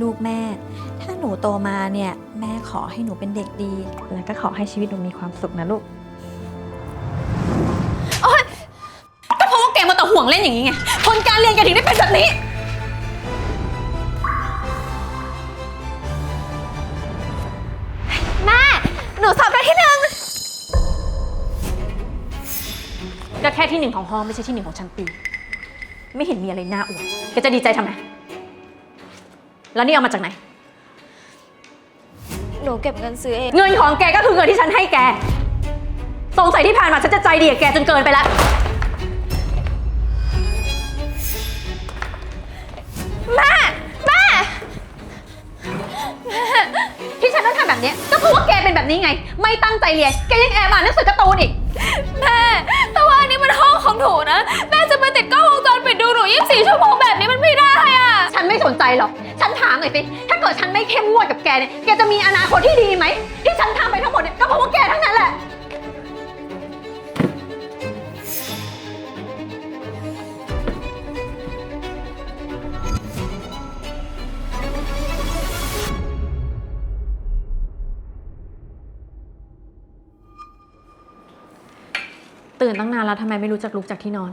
ลูกแม่ ถ้าหนูโตมาเนี่ย แม่ขอให้หนูเป็นเด็กดี แล้วก็ขอให้ชีวิตหนูมีความสุขนะลูก ก็เพราะว่าแกมาแต่ห่วงเล่นอย่างนี้ไงผลการเรียนแกถึงได้เป็นแบบนี้ แม่ หนูสอบได้ที่หนึ่งก็แค่ที่หนึ่งของห้องไม่ใช่ที่หนึ่งของชั้นปี ไม่เห็นมีอะไรน่าอวดแกจะดีใจทำไม แล้วนี่เอามาจากไหน หนูเก็บเงินซื้อเอง เงินของแกก็คือเงินที่ฉันให้แก สงสัยที่ผ่านมาฉันจะใจดีกับแกจนเกินไปแล้ว แม่ แม่ ที่ฉันต้องทำแบบนี้ก็เพราะว่าแกเป็นแบบนี้ไง ไม่ตั้งใจเรียน แกยังแอบอ่านหนังสือการ์ตูนอีก แม่ แต่ว่าอันนี้มันห้องของหนูนะ แม่จะมาติดกล้องวงจรปิดดูหนู 24 ชั่วโมงแบบนี้มันไม่ได้อะ ฉันไม่สนใจหรอกฉัน ถามหน่อยสิ ถ้าเกิดฉันไม่เข้มงวดกับแกเนี่ย แกจะมีอนาคตที่ดีไหม ที่ฉันทำไปทั้งหมดเนี่ย ก็เพราะว่าแกทั้งนั้นแหละ ตื่นตั้งนานแล้วทำไมไม่รู้จักลุกจากที่นอน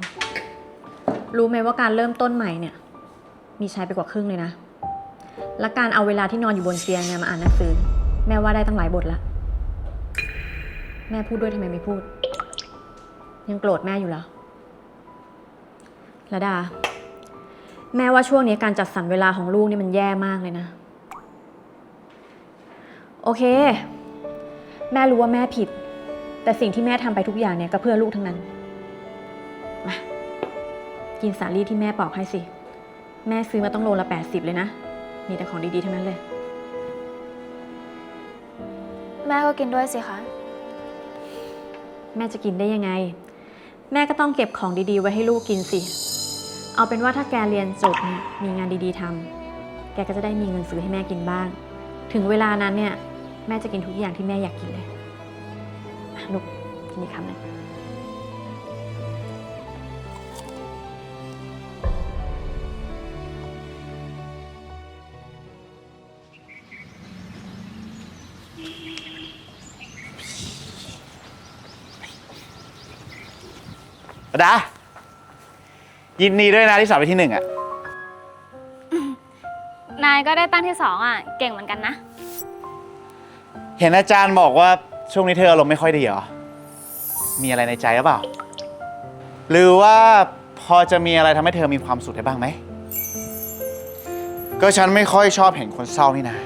รู้ไหมว่าการเริ่มต้นใหม่เนี่ย มีใช้ไปกว่าครึ่งเลยนะ และการเอาเวลาที่นอนอยู่บนเตียงเนี่ยมาอ่านหนังสือ แม่ว่าได้ตั้งหลายบทละ แม่พูดด้วยทำไมไม่พูด ยังโกรธแม่อยู่เหรอระดา แม่ว่าช่วงนี้การจัดสรรเวลาของลูกนี่มันแย่มากเลยนะ โอเค แม่รู้ว่าแม่ผิด แต่สิ่งที่แม่ทำไปทุกอย่างเนี่ยก็เพื่อลูกทั้งนั้นมากินสาลี่ที่แม่ปอกให้สิ แม่ซื้อมาต้องโลละ80เลยนะ มีแต่ของดีๆ ทั้งนั้นเลย แม่ก็กินด้วยสิคะ แม่จะกินได้ยังไง แม่ก็ต้องเก็บของดีๆ ไว้ให้ลูกกินสิ เอาเป็นว่าถ้าแกเรียนจบเนี่ยมีงานดีๆทำแกก็จะได้มีเงินซื้อให้แม่กินบ้าง ถึงเวลานั้นเนี่ย แม่จะกินทุกอย่างที่แม่อยากกินเลยอะลูกกินอีกคำหนึ่ง ดายินดีด้วยนะที่สอบไปที่หนึ่งอะนายก็ได้ตั้งที่สองอะ เก่งเหมือนกันนะ เห็นอาจารย์บอกว่าช่วงนี้เธออารมณ์ไม่ค่อยดีเหรอ มีอะไรในใจหรือเปล่า หรือว่าพอจะมีอะไรทำให้เธอมีความสุขได้บ้างไหม ก็ฉันไม่ค่อยชอบเห็นคนเศร้านี่นะ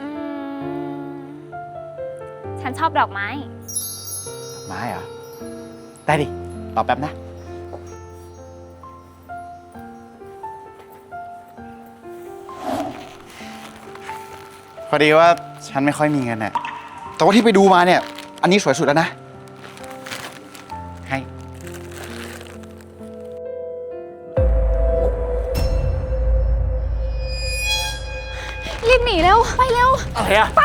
อืม ฉันชอบดอกไม้ดอก ไม้เหรอ ได้ดิ รอแป๊บนะ พอดีว่าฉันไม่ค่อยมีเงินน่ะแต่ว่าที่ไปดูมาเนี่ย อันนี้สวยสุดแล้วนะ ให้ รีบหนีเร็ว ไปเร็ว อะไรอะไป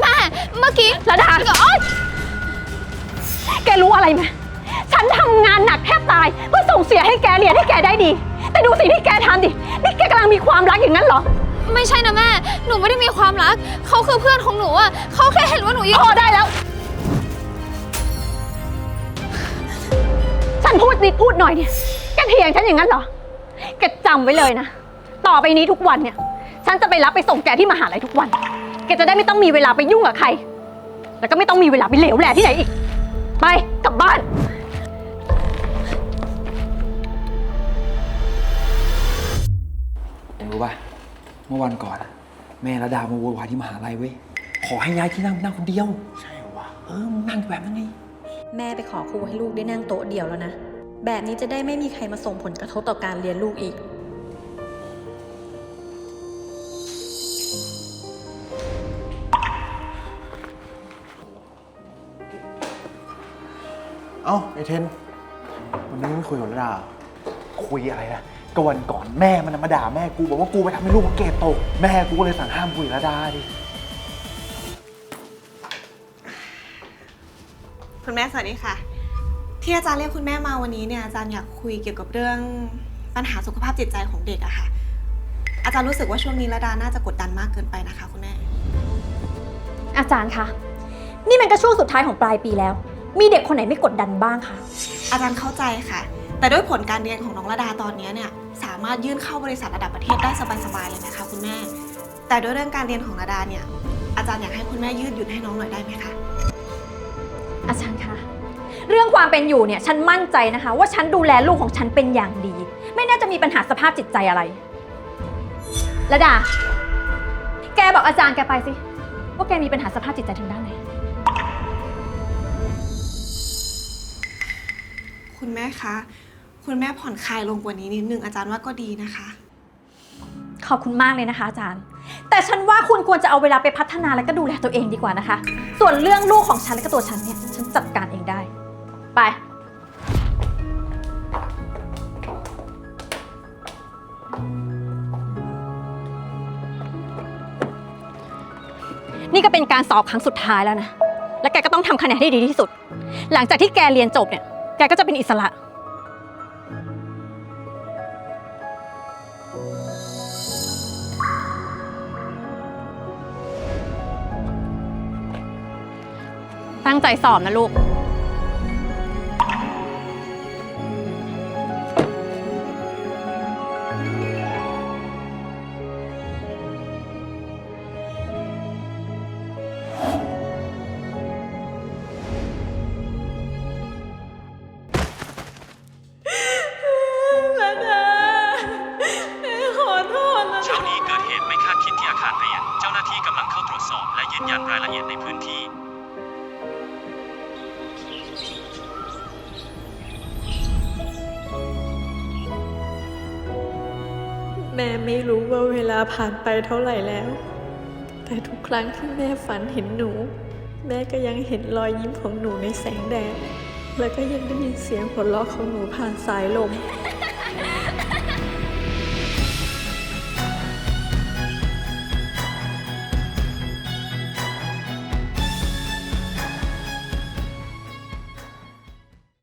แม่เมื่อกี้ระดาโอ๊ย แกรู้อะไรไหมฉันทำงานหนักแทบตาย เพื่อส่งเสียให้แกเรียนให้แกได้ดี แต่ดูสิ่งที่แกทำดิ นี่แกกำลังมีความรักอย่างนั้นเหรอ ไม่ใช่นะแม่ หนูไม่ได้มีความรัก เขาคือเพื่อนของหนูอะเขาแค่เห็นว่าหนูยิ่งพอได้แล้ว ฉันพูดนิดพูดหน่อยเนี่ย แกเถียงฉันอย่างนั้นเหรอ แกจำไว้เลยนะ ต่อไปนี้ทุกวันเนี่ย ฉันจะไปรับไปส่งแกที่มหาลัยทุกวัน แกจะได้ไม่ต้องมีเวลาไปยุ่งกับใคร แล้วก็ไม่ต้องมีเวลาไปเหลวแหลที่ไหนอีก ไป กลับบ้าน เองรู้ป่ะ เมื่อวันก่อนอะแม่ระดามาโวยวายที่มหาลัยเว้ย ขอให้ย้ายที่นั่งนั่งคนเดียว ใช่วะ เออมึงนั่งแบบนั้นไง แม่ไปขอครูให้ลูกได้นั่งโต๊ะเดียวแล้วนะ แบบนี้จะได้ไม่มีใครมาส่งผลกระทบต่อการเรียนลูกอีก เอ้า ไอเทน วันนี้ไม่คุยกับระดาเหรอคุยอะไรนะก็วันก่อนแม่มันนะมาด่าแม่กูบอกว่ากูไปทำให้ลูกมันเกรดตก แม่กูก็เลยสั่งห้ามคุยกับระดาดิ คุณแม่สวัสดีค่ะ ที่อาจารย์เรียกคุณแม่มาวันนี้เนี่ยอาจารย์อยากคุยเกี่ยวกับเรื่องปปัญหาสุขภาพจิตใจของเด็กอะค่ะ อาจารย์รู้สึกว่าช่วงนี้ระดาน่าจะกดดันมากเกินไปนะคะ คุณแม่ อาจารย์คะ นี่มันก็ช่วงสุดท้ายของปลายปีแล้ว มีเด็กคนไหนไม่กดดันบ้างคะ อาจารย์เข้าใจค่ะ แต่ด้วยผลการเรียนของน้องระดาตอนนี้เนี่ยสามารถยื่นเข้าบริษัทระดับประเทศได้สบายๆเลยนะคะคุณแม่ แต่ด้วยเรื่องการเรียนของระดาเนี่ยอาจารย์อยากให้คุณแม่ยืดหยุ่นให้น้องหน่อยได้ไหมคะอาจารย์คะเรื่องความเป็นอยู่เนี่ยฉันมั่นใจนะคะ ว่าฉันดูแลลูกของฉันเป็นอย่างดี ไม่น่าจะมีปัญหาสภาพจิตใจอะไรระดา แกบอกอาจารย์แกไปสิว่าแกมีปัญหาสภาพจิตใจทางด้านไหน คุณแม่คะ คุณแม่ผ่อนคลายลงกว่านี้นิดนึงอาจารย์ว่าก็ดีนะคะ ขอบคุณมากเลยนะคะอาจารย์ แต่ฉันว่าคุณควรจะเอาเวลาไปพัฒนาและก็ดูแลตัวเองดีกว่านะคะ ส่วนเรื่องลูกของฉันและก็ตัวฉันเนี่ยฉันจัดการเองได้ ไป นี่ก็เป็นการสอบครั้งสุดท้ายแล้วนะ และแกก็ต้องทำคะแนนให้ดีที่สุด หลังจากที่แกเรียนจบเนี่ย แกก็จะเป็นอิสระ ตั้งใจสอบนะลูก แม่ไม่รู้ว่าเวลาผ่านไปเท่าไหร่แล้ว แต่ทุกครั้งที่แม่ฝันเห็นหนู แม่ก็ยังเห็นรอยยิ้มของหนูในแสงแดด และก็ยังได้ยินเสียงหัวเราะของหนูผ่านสายลม